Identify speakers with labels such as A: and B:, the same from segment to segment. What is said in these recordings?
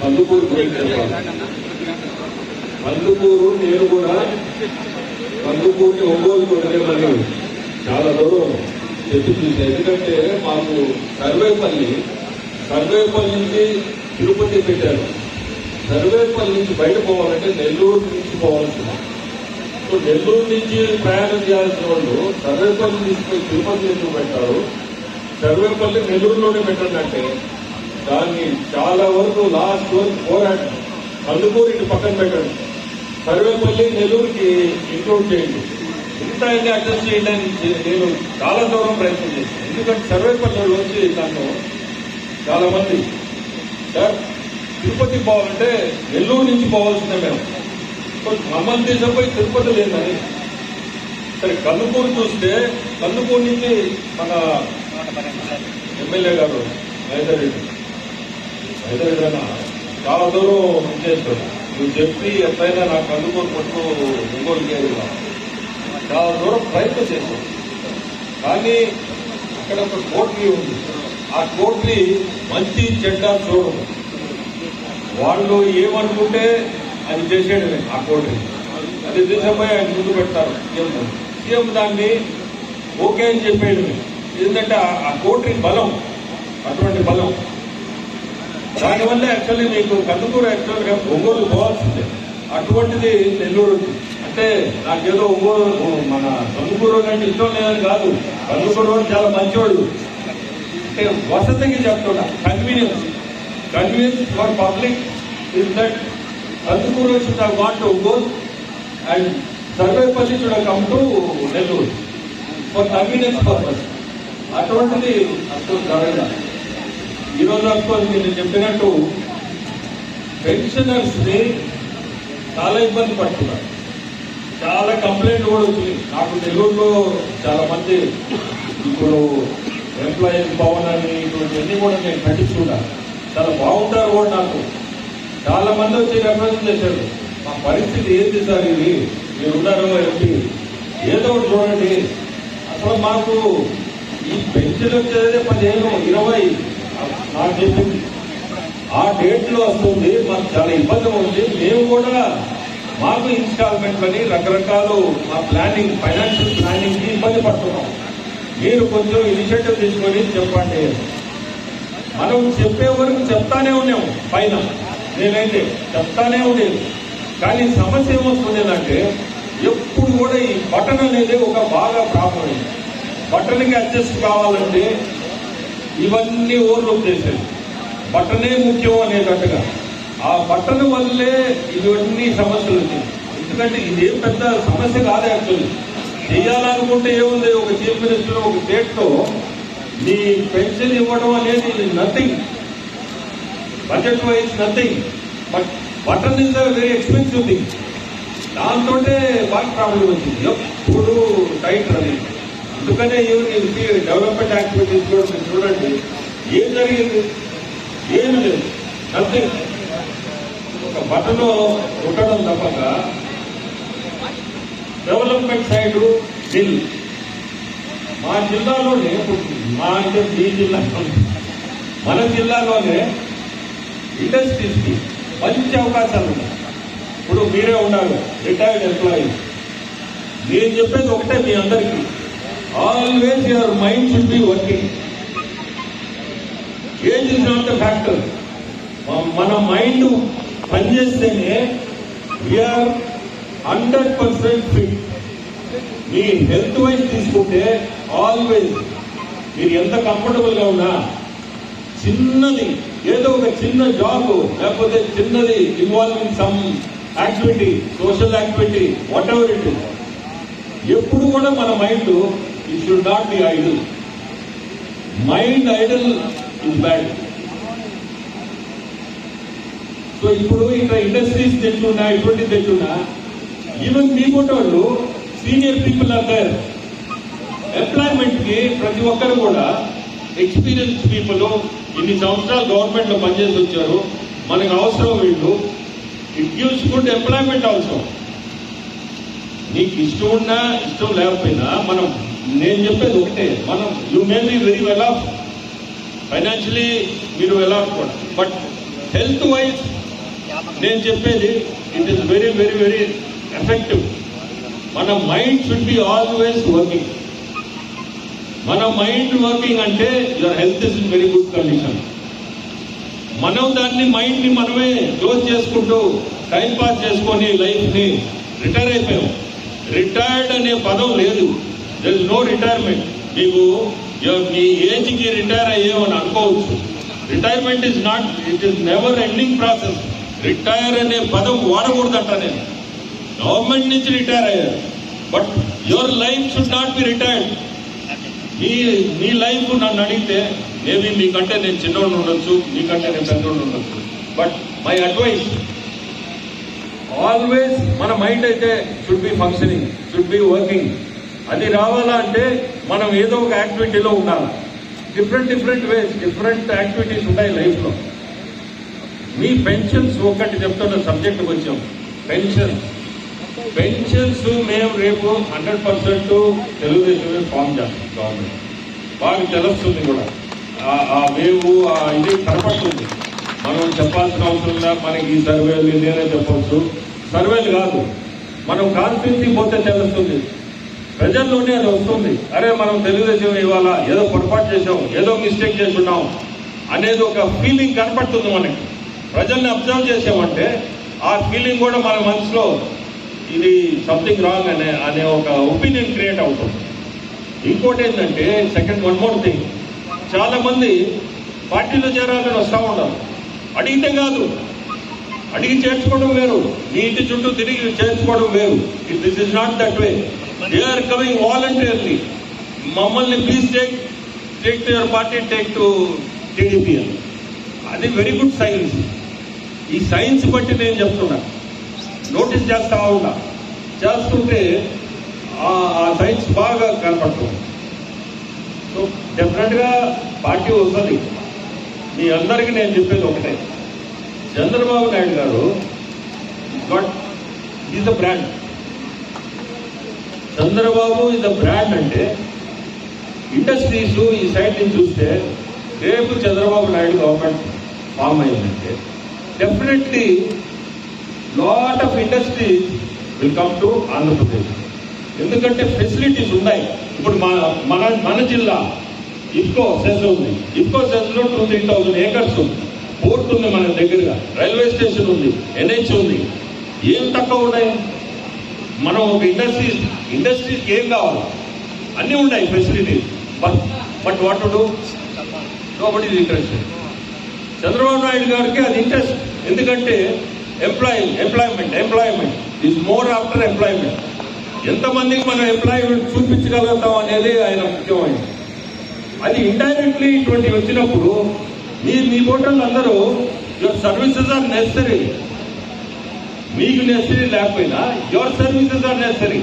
A: కందుకూరు గురించి కందుకూరు నేను కూడా కందుకూరుని ఒంగోలు కొట్టలేమని చాలా దూరం చెప్పి చూసాను ఎందుకంటే మాకు సర్వేపల్లి సర్వేపల్లి నుంచి తిరుపతి పెట్టారు. సర్వేపల్లి నుంచి బయట పోవాలంటే నెల్లూరు నుంచి పోవాల్సింది. సో నెల్లూరు నుంచి ప్రయాణం చేయాల్సిన వాళ్ళు సర్వేపల్లి తీసుకుని తిరుపతి ఎందుకు పెట్టారు? సర్వేపల్లి నెల్లూరులోనే పెట్టండి అంటే దాన్ని చాలా వరకు లాస్ట్ వరకు పోరాటం కందుకూరు ఇటు పక్కన పెట్టండి. సర్వేపల్లి నెల్లూరుకి ఇంక్లూడ్ చేయండి. ఇంత అన్ని అడ్జస్ట్ చేయడానికి నేను చాలా దూరం ప్రయత్నం చేశాను. ఎందుకంటే సర్వేపల్లి వచ్చి నన్ను చాలా మంది. సార్ తిరుపతి పోవాలంటే నెల్లూరు నుంచి పోవాల్సిందే మేము మమ్మల్ని తీసుకుపోయి తిరుపతి లేదని సరే కందుకూరు చూస్తే కందుకూరు నుంచి మన ఎమ్మెల్యే గారు హైదరెడ్డి హైదరెడ్డి చాలా దూరం చేస్తాడు నువ్వు చెప్పి ఎప్పుడైనా నాకు కందుకూరు పట్టు ఒంగోలు గేరుగా చాలా దూరం ప్రయత్నం చేశాడు కానీ అక్కడ ఒక కోట్రీ ఉంది. ఆ కోట్రీ మంచి చెడ్డ చూడదు వాళ్ళు ఏమనుకుంటే అది చేసేయడమే ఆ కోట్రీ అది దేశంపై ఆయన ముందు పెడతారు సీఎం సీఎం దాన్ని ఓకే అని చెప్పేయడమే. ఎందుకంటే ఆ- ఆ కోట్రీ బలం అటువంటి బలం దానివల్ల యాక్చువల్లీ మీకు కందుకూరు యాక్చువల్గా ఒంగోలు పోవాల్సిందే. అటువంటిది నెల్లూరు అంటే నాకేదో ఒంగోలు మన కందుకూరు అంటే ఇష్టం లేదని కాదు. కందుకూరు చాలా మంచివాళ్ళు. అంటే వసతికి చెప్తున్నా convenience convenience for public is that Kandukur should I want Ongole and Sarvepalli should have come to Nellore for convenience purpose అటువంటిది అసలు జరగదు ఈరోజు రోజు నేను చెప్పినట్టు పెన్షనర్స్ చాలా ఇబ్బంది పడుతున్నారు. చాలా కంప్లైంట్ కూడా వచ్చింది. నాకు నెల్లూరులో చాలా మంది ఇప్పుడు ఎంప్లాయీస్ భవన్ అని ఇటువంటివన్నీ కూడా నేను పట్టించుకున్నాను చాలా బాగుంటారు కూడా నాకు. చాలా మంది వచ్చి రిప్రజెంట్ చేశారు. మా పరిస్థితి ఏంటి సార్ ఇది? మీరు ఉన్నారు ఎంపీ. ఏదో ఒకటి చూడండి. అసలు మాకు ఈ పెన్షన్ వచ్చేదే పదిహేను ఇరవై నాకు చెప్పింది ఆ డేట్లో వస్తుంది మాకు చాలా ఇబ్బంది ఉంది. మేము కూడా మాకు ఇన్స్టాల్మెంట్ అని రకరకాలు మా ప్లానింగ్ ఫైనాన్షియల్ ప్లానింగ్కి ఇబ్బంది పడుతున్నాం. మీరు కొంచెం ఇనిషియేటివ్ తీసుకొని చెప్పండి. మనం చెప్పే వరకు చెప్తానే ఉన్నాం పైన. నేనైతే చెప్తానే ఉండేది. కానీ సమస్య ఏమొస్తుందంటే ఎప్పుడు కూడా ఈ బటన్ అనేది ఒక బాగా ప్రాబ్లం బటన్కి అడ్జస్ట్ కావాలంటే ఇవన్నీ ఓవర్లోక్ చేసేది. బట్టనే ముఖ్యం అనేటట్టుగా. ఆ బట్టన వల్లే ఇవన్నీ సమస్యలు వచ్చాయి. ఎందుకంటే ఇదేం పెద్ద సమస్య కాదు యాక్చువల్లీ. చేయాలనుకుంటే ఏముంది? ఒక చీఫ్ మినిస్టర్ ఒక స్టేట్లో నీ పెన్షన్ ఇవ్వడం అనేది nothing budget wise nothing but button is very expensive thing. దాంతో బాగా ప్రాబ్లం వచ్చింది. ఎప్పుడు టైట్ రన్నింగ్ అందుకనే ఈ డెవలప్మెంట్ యాక్టివిటీస్ మీరు చూడండి. ఏం జరిగింది? ఏమి లేదు. నథింగ్ ఒక బట్టలో ఉండడం తప్పక డెవలప్మెంట్ సైడ్ బిల్ మా జిల్లాలోనే మా అంటే మీ జిల్లా మన జిల్లాలోనే ఇండస్ట్రీస్కి మంచి అవకాశాలు ఉన్నాయి. ఇప్పుడు మీరే ఉన్నారు రిటైర్డ్ ఎంప్లాయీస్. నేను చెప్పేది ఒకటే మీ అందరికీ. Always your mind should be working age is not the factor మన మైండ్ పనిచేస్తేనే వీఆర్ హండ్రెడ్ పర్సెంట్ ఫిట్ మీ హెల్త్ వైజ్ తీసుకుంటే ఆల్వేస్ మీరు ఎంత కంఫర్టబుల్గా ఉన్నా చిన్నది ఏదో ఒక చిన్న జాబ్ లేకపోతే చిన్నది involving some activity social activity whatever it ఎప్పుడు కూడా మన mind it should not be idle mind idle is bad so ఇప్పుడు ఇక్కడ ఇండస్ట్రీస్ తెచ్చున్నా ఇటువంటి తెచ్చున్నా ఈవెన్ మీకుంటే వాళ్ళు సీనియర్ పీపుల్ ఆర్ దేర్ ఎంప్లాయ్మెంట్కి ప్రతి ఒక్కరు కూడా ఎక్స్పీరియన్స్ పీపుల్ ఇన్ని సంవత్సరాలు గవర్నమెంట్లో పనిచేసి వచ్చారు. మనకు అవసరం వీళ్ళు. ఇట్ గివ్స్ గుడ్ ఎంప్లాయ్మెంట్ అవసరం నీకు ఇష్టం ఉన్నా ఇష్టం లేకపోయినా మనం నేను చెప్పేది ఒకటే మనం you may be very well off financially మీరు వెల్ ఆఫ్ కూడా. బట్ హెల్త్ వైజ్ నేను చెప్పేది it is very very very effective మన mind should be always working మన మైండ్ వర్కింగ్ అంటే your health is in very good condition మనం దాన్ని మైండ్ని మనమే క్లోజ్ చేసుకుంటూ టైం పాస్ చేసుకొని లైఫ్ని రిటైర్ అయిపోయాం. రిటైర్డ్ అనే పదం లేదు. దర్ నో రిటైర్మెంట్ మీకు మీ ఏజ్కి రిటైర్ అని అనుకోవచ్చు. Retirement is not it is never ending process retire అనే పదం వాడకూడదంట నేను. గవర్నమెంట్ నుంచి రిటైర్ అయ్యారు. But your life should not be retired మీ మీ లైఫ్ నన్ను అడిగితే మేబీ మీకంటే నేను చిన్నోడు ఉండొచ్చు మీకంటే నేను పెద్దోడు ఉండొచ్చు. బట్ మై అడ్వైస్ ఆల్వేస్ మన మైండ్ అయితే should be functioning should be working అది రావాలా అంటే మనం ఏదో ఒక యాక్టివిటీలో ఉండాలి? Different different ways different activities ఉన్నాయి లైఫ్లో. మీ పెన్షన్స్ ఒకటి చెప్తున్న సబ్జెక్ట్కి వచ్చాం. పెన్షన్స్ పెన్షన్స్ మేము రేపు హండ్రెడ్ పర్సెంట్ తెలుగుదేశమే ఫామ్ చేస్తాం గవర్నమెంట్ బాగా తెలుస్తుంది కూడా. ఆ- ఆ వేవు ఆ ఇది కనపడుతుంది. మనం చెప్పాల్సిన అవసరం లేదా మనకి ఈ సర్వేలు నేనే చెప్పొచ్చు. సర్వేలు కాదు. మనం కాన్స్టిట్యూన్సీ పోతే తెలుస్తుంది. ప్రజల్లోనే అది వస్తుంది. అరే మనం తెలుగుదేశం ఇవాళ ఏదో పొరపాటు చేసాం ఏదో మిస్టేక్ చేస్తున్నాం అనేది ఒక ఫీలింగ్ కనపడుతుంది మనకి. ప్రజల్ని అబ్జర్వ్ చేసామంటే ఆ ఫీలింగ్ కూడా మన మనసులో ఇది సంథింగ్ రాంగ్ అనే అనే ఒక ఒపీనియన్ క్రియేట్ అవుతుంది. ఇంకోటి ఏంటంటే సెకండ్ వన్ మోర్ థింగ్ చాలామంది పార్టీలో చేరాలని వస్తూ ఉంటారు అడిగితే కాదు. అడిగి చేర్చుకోవడం వేరు. నీ ఇంటి చుట్టూ తిరిగి చేర్చుకోవడం వేరు. This is not that way they are coming voluntarily మమ్మల్ని please take take to your party take to TDP అని. అది వెరీ గుడ్ సైన్స్ ఈ సైన్స్ బట్టి నేను చెప్తున్నా. నోటీస్ చేస్తా ఉన్నా. చేస్తుంటే ఆ సైన్స్ బాగా కనపడుతుంది. సో డెఫినెట్గా పార్టీ వస్తుంది. మీ అందరికీ నేను చెప్పేది ఒకటే. Chandrababu Naidu garu but is the brand Chandrababu is the brand అంటే ఇండస్ట్రీస్ ఈ సైడ్ నుంచి చూస్తే రేపు చంద్రబాబు నాయుడు గవర్నమెంట్ ఫామ్ అయిందంటే definitely lot of industries will come to Andhra Pradesh ఎందుకంటే ఫెసిలిటీస్ ఉన్నాయి. ఇప్పుడు మా మన మన జిల్లా ఇఫ్కో సెస్ ఉంది. ఇఫ్కో సెస్లో టూ త్రీ థౌసండ్ ఏకర్స్ ఉంది. పోర్ట్ ఉంది మన దగ్గరగా. రైల్వే స్టేషన్ ఉంది. ఎన్హెచ్ ఉంది. ఏం తక్కువ ఉన్నాయి? మనం ఒక ఇండస్ట్రీస్ ఇండస్ట్రీస్కి ఏం కావాలి? అన్నీ ఉన్నాయి facilities but but what to do no but interested Chandrababu Naidu గారికి అది ఇంట్రెస్ట్ ఎందుకంటే employee employment employment is more after employment ఎంతమందికి మనం ఎంప్లాయ్మెంట్ చూపించగలుగుతాం అనేది ఆయన ముఖ్యమైనది. అది ఇండైరెక్ట్లీ ఇటువంటి వచ్చినప్పుడు మీ మీ హోటల్ అందరూ యువర్ సర్వీసెస్ ఆర్ నెసరీ మీకు నెసరీ లేకపోయినా your services are necessary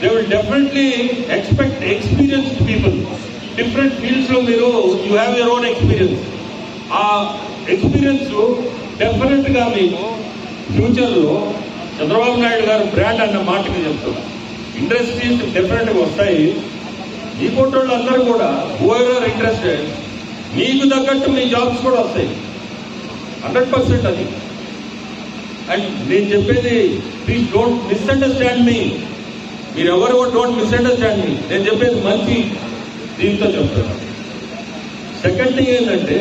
A: they will definitely expect experienced people different ఫీల్డ్స్లో మీరు you have your own experience ఆ ఎక్స్పీరియన్స్ డెఫినెట్గా మీకు ఫ్యూచర్లో చంద్రబాబు నాయుడు గారు బ్రాండ్ అన్న మాటకి చెప్తున్నా ఇండస్ట్రీస్ డెఫినెట్గా వస్తాయి. ఈ కొట్టోళ్ళు అందరూ కూడా ఓవర్ ఇంట్రెస్టెడ్ మీకు తగ్గట్టు మీ జాబ్స్ కూడా వస్తాయి. హండ్రెడ్ పర్సెంట్ అది. అండ్ నేను చెప్పేది ప్లీజ్ డోంట్ మిస్అండర్స్టాండ్ మీ మీరు ఎవరు డోంట్ మిస్అండర్స్టాండ్ మీ నేను చెప్పేది మంచి దీంతో చెప్తున్నాను సెకండ్ థింగ్ ఏంటంటే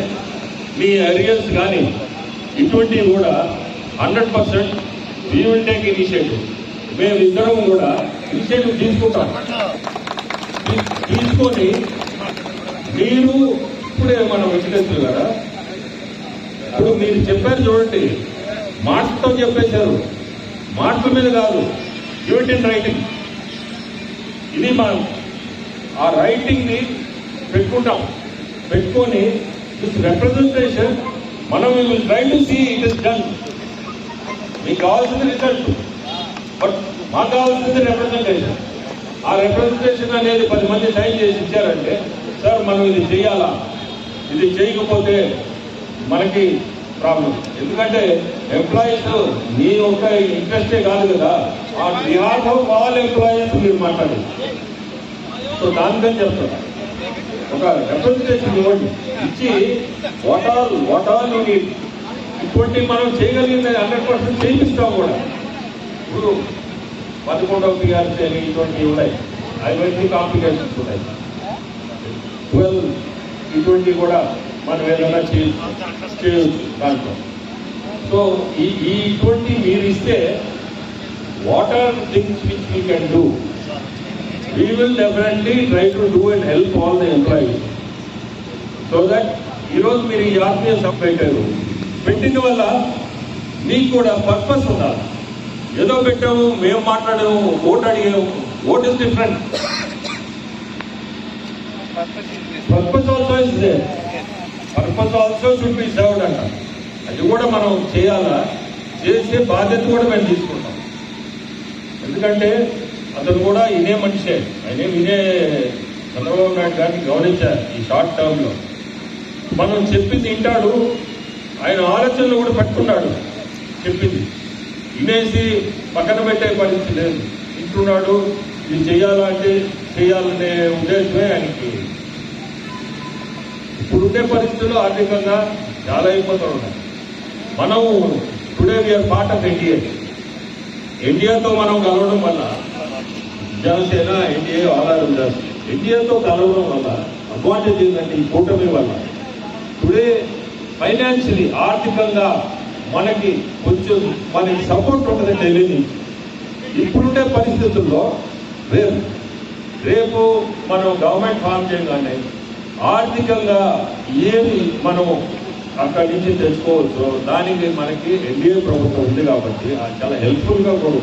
A: మీ అరియర్స్ కానీ ఇటువంటివి కూడా hundred percent we will take initiative మేము ఇద్దరం కూడా ఇనిషియేటివ్ తీసుకుంటాం. తీసుకొని మీరు ఇప్పుడే మనం వెంకటేశ్వర కదా ఇప్పుడు మీరు చెప్పారు చూడండి మాటతో చెప్పేశారు. మాటల మీద కాదు యూనిట్ ఇన్ రైటింగ్. ఇది మనం ఆ రైటింగ్ని పెట్టుకుంటాం. పెట్టుకొని దిస్ రిప్రజెంటేషన్ మనం will try to see it is done మీకు కావాల్సింది రిజల్ట్ బట్ మాకు కావాల్సింది రిప్రజెంటేషన్ ఆ రిప్రజెంటేషన్ అనేది పది మంది సైన్ చేసి ఇచ్చారంటే సార్ మనం ఇది చేయాలా? ఇది చేయకపోతే మనకి ప్రాబ్లం. ఎందుకంటే ఎంప్లాయీస్ మీ యొక్క ఇంట్రెస్టే కాదు కదా. ఆ బిహాఫ్ ఆఫ్ ఆల్ ఎంప్లాయీస్ మీరు మాట్లాడారు సో దానికని చెప్తాను ఒక రిప్రజెంటేషన్ ఇవ్వండి. ఇచ్చి what all what all need మనం చేయగలిగింది హండ్రెడ్ పర్సెంట్ చేయిస్తాం కూడా. ఇప్పుడు పదకొండవ పిఆర్సీ అని ఇటువంటివి ఉన్నాయి. అవన్నీ కాంప్లికేషన్స్ ఉన్నాయి. ట్వెల్వ్ ఇటువంటి కూడా మనం ఏదైనా చేయొచ్చు దాంట్లో సో ఈ ఈ ఇటువంటి మీరు ఇస్తే what are things which we can do we will definitely try to do and help all the employees so that ఈరోజు మీరు ఈ ఆత్మీయ సభ పెట్టారు. పెట్టిన వల్ల మీకు కూడా పర్పస్ ఉండాలి. ఏదో పెట్టాము మేము మాట్లాడాము ఓటు అడిగాము vote is different purpose also is they purpose also should be served అంట అది కూడా మనం చేయాలా? చేసే బాధ్యత కూడా మేము తీసుకుంటాం. ఎందుకంటే అతను కూడా ఇదే మనిషే. ఆయన ఇదే చంద్రబాబు నాయుడు గారిని గమనించారు ఈ షార్ట్ టర్మ్లో. మనం చెప్పింది వింటాడు. ఆయన ఆలోచనలు కూడా పట్టుకున్నాడు. చెప్పింది. వినేసి పక్కన పెట్టే పరిస్థితి లేదు. వింటున్నాడు. ఇది చేయాలంటే చేయాలనే ఉద్దేశమే ఆయనకి. ఇప్పుడుండే పరిస్థితుల్లో ఆర్థికంగా చాలా ఇబ్బందులు ఉన్నాయి. మనము today we're part of NDA ఎన్డీఏతో మనం కలవడం వల్ల జనసేన ఎన్డీఏ ఆధార్ ఉండాలి. ఎన్డీఏతో కలవడం వల్ల అడ్వాంటేజ్ ఏంటంటే ఈ కూటమి వల్ల టుడే ఫైనాన్షియలీ ఆర్థికంగా మనకి కొంచెం మనకి సపోర్ట్ ఉంటుంది తెలియదు. ఇప్పుడుండే పరిస్థితుల్లో రేపు రేపు మనం గవర్నమెంట్ ఫామ్ చేయగానే ఆర్థికంగా ఏమి మనం అక్కడి నుంచి తెచ్చుకోవచ్చు దానికి మనకి ఎన్డీఏ ప్రభుత్వం ఉంది కాబట్టి అది చాలా హెల్ప్ఫుల్గా కూడా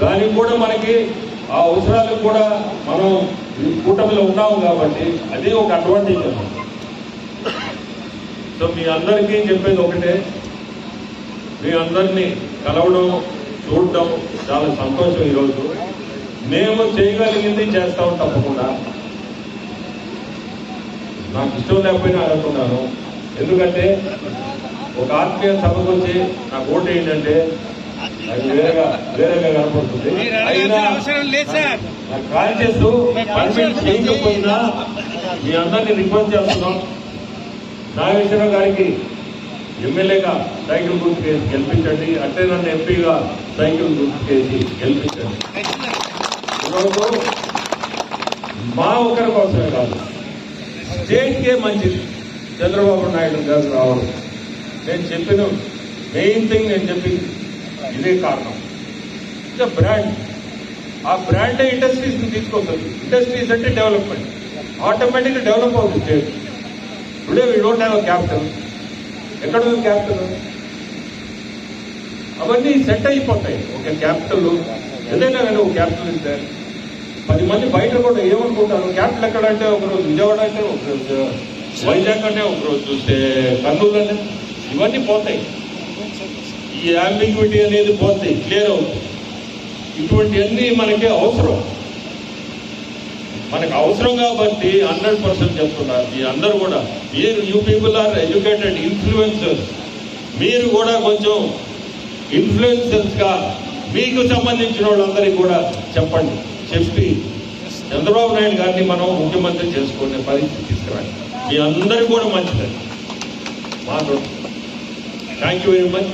A: దానికి కూడా మనకి ఆ అవసరాలకు కూడా మనం కూటమిలో ఉన్నాము కాబట్టి అది ఒక అడ్వాంటేజ్ అన్నమాట. సో మీ అందరికీ చెప్పేది ఒకటే మీ అందరినీ కలవడం చూడడం చాలా సంతోషం ఈరోజు. మేము చేయగలిగింది చేస్తాం తప్పకుండా. నాకు ఇష్టం లేకపోయినా అనుకున్నాను ఎందుకంటే ఒక ఆత్మీయ సభకు వచ్చి నాకు ఓటు ఏంటంటే అది వేరేగా వేరేగా కనపడుతుంది. అయినా నాకు కాల్ చేస్తూ పర్మిట్ చేయకపోయినా మీ అందరినీ రిక్వెస్ట్ చేస్తున్నాం. నాగేశ్వరరావు గారికి ఎమ్మెల్యేగా సైకిల్ గుర్తు కేసి గెలిపించండి. అంటే నన్ను ఎంపీగా సైకిల్ గుర్తు కేసి గెలిపించండి. ఈరోజు మా ఒకరి కోసమే కాదు. స్టేట్కే మంచిది. చంద్రబాబు నాయుడు గారు రావడం. నేను చెప్పిన మెయిన్ థింగ్ నేను చెప్పింది. ఇదే కారణం. ఇట్స్ బ్రాండ్ ఆ బ్రాండ్ ఇండస్ట్రీస్ తీసుకొస్తుంది. ఇండస్ట్రీస్ అంటే డెవలప్మెంట్. ఆటోమేటిక్ డెవలప్ అవుతుంది state today we don't have capital ఎక్కడ ఉంది క్యాపిటల్ అవన్నీ సెట్ అయిపోతాయి. ఒక క్యాపిటల్ ఏదైనా కానీ ఒక క్యాపిటల్ ఇస్తే పది మంది బయట కూడా ఏమనుకుంటారు? క్యాపిటల్ ఎక్కడ అంటే ఒకరోజు విజయవాడ అంటే ఒకరోజు వైజాగ్ అంటే ఒకరోజు చూస్తే కర్నూలు అంటే ఇవన్నీ పోతాయి. ఈ అంబిగ్యూటీ అనేది పోతాయి క్లియర్ అవుతుంది ఇటువంటివన్నీ మనకి అవసరం. మనకు అవసరం కాబట్టి హండ్రెడ్ పర్సెంట్ చెప్తున్నారు మీ అందరూ కూడా. మీరు you people are educated influencers మీరు కూడా కొంచెం ఇన్ఫ్లుయెన్సర్స్గా మీకు సంబంధించిన వాళ్ళందరికీ కూడా చెప్పండి. చెప్పి చంద్రబాబు నాయుడు గారిని మనం ముఖ్యమంత్రి చేసుకునే పరిస్థితి తీసుకురండి మీ అందరికీ కూడా మంచిది. మాతో థ్యాంక్ యూ వెరీ మచ్